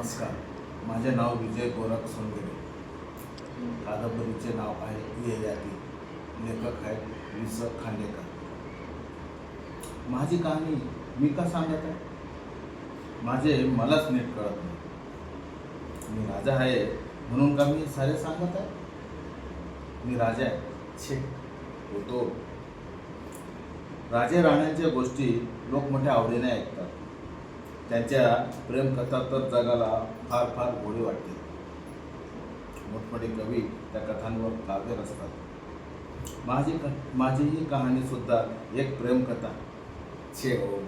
नमस्कार. माझे नाव विजय गोरख सोनगिरे कादंबरीचे नाव आहे ययाती लेखक आहेत वि स खांडेकर. माझी कहाणी मी का सांगत आहे? माझे मलाच नीट कळत नाही. मी राजा आहे म्हणून का मी सारे सांगत आहे? मी राजा आहे. छे होतो. राजे राण्यांच्या गोष्टी लोक मोठ्या आवडीने ऐकतात. त्यांच्या प्रेमकथा तर जगाला फार फार गोडी वाटते. मोठमोठे कवी त्या कथांवर काव्य रचतात. माझी क माझी ही कहाणीसुद्धा एक प्रेमकथा छे हो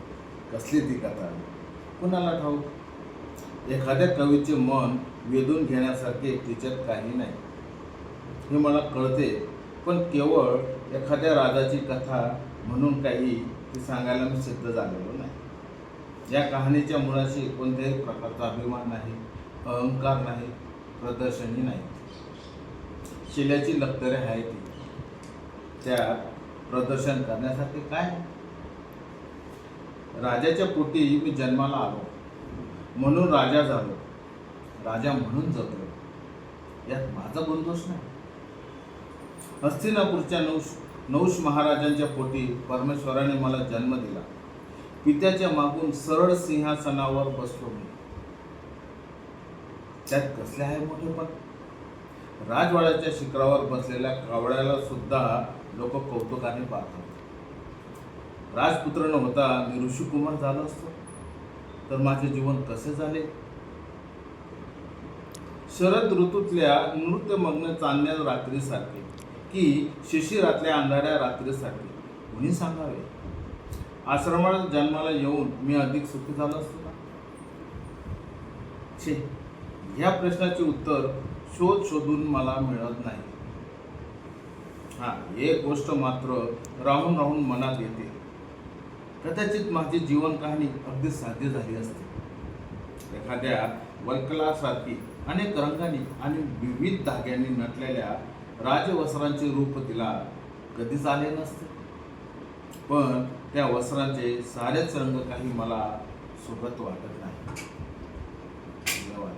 कसली ती कथा? कुणाला ठाऊक? एखाद्या कवीचे मन वेधून घेण्यासारखे तिच्यात काही नाही. हे मला कळते पण केवळ एखाद्या राजाची कथा म्हणून काही ती सांगायला मी सिद्ध झालेलो नाही. या कहाणीच्या मुळाशी कोणत्याही प्रकारचा अभिमान नाही अहंकार नाही प्रदर्शनही नाही. शिल्याची लक्तरे आहे ती त्या प्रदर्शन करण्यासाठी काय? राजाच्या पोटी मी जन्माला आलो. म्हणून राजा झालो. राजा म्हणून जगलो. यात माझा गुणदोष नाही. हस्तिनापूरच्या नौश नौश महाराजांच्या पोटी परमेश्वराने मला जन्म दिला. पित्याच्या मागून सरळ सिंहासनावर बसलो मी. त्यात कसले आहे मोठेपण राजवाड्याच्या शिखरावर बसलेल्या कावड्याला सुद्धा लोक कौतुकाने पाहतात राजपुत्र न होता मी ऋषिकुमार झालो असतो. तर माझे जीवन कसे झाले? शरद ऋतूतल्या नृत्यमग्न चांदण्या रात्रीसारखे की शिशिरातल्या अंधाऱ्या रात्रीसारखे. कुणी सांगावे? आश्रमात जन्माला येऊन मी अधिक सुखी झालो असतो का? छे ह्या प्रश्नाचे उत्तर शोध शोधून मला मिळत नाही. हा एक गोष्ट मात्र राहून राहून मनात येते. कदाचित माझी जीवन कहाणी अगदी साध्य झाली असते. एखाद्या वल्कलासारखी अनेक रंगांनी आणि विविध धाग्यांनी नटलेल्या राजवस्त्रांचे रूप तिला कधीच आले नसते. पण त्या वस्त्राचे सारेच रंग काही मला सोबत वाटत नाही. धन्यवाद.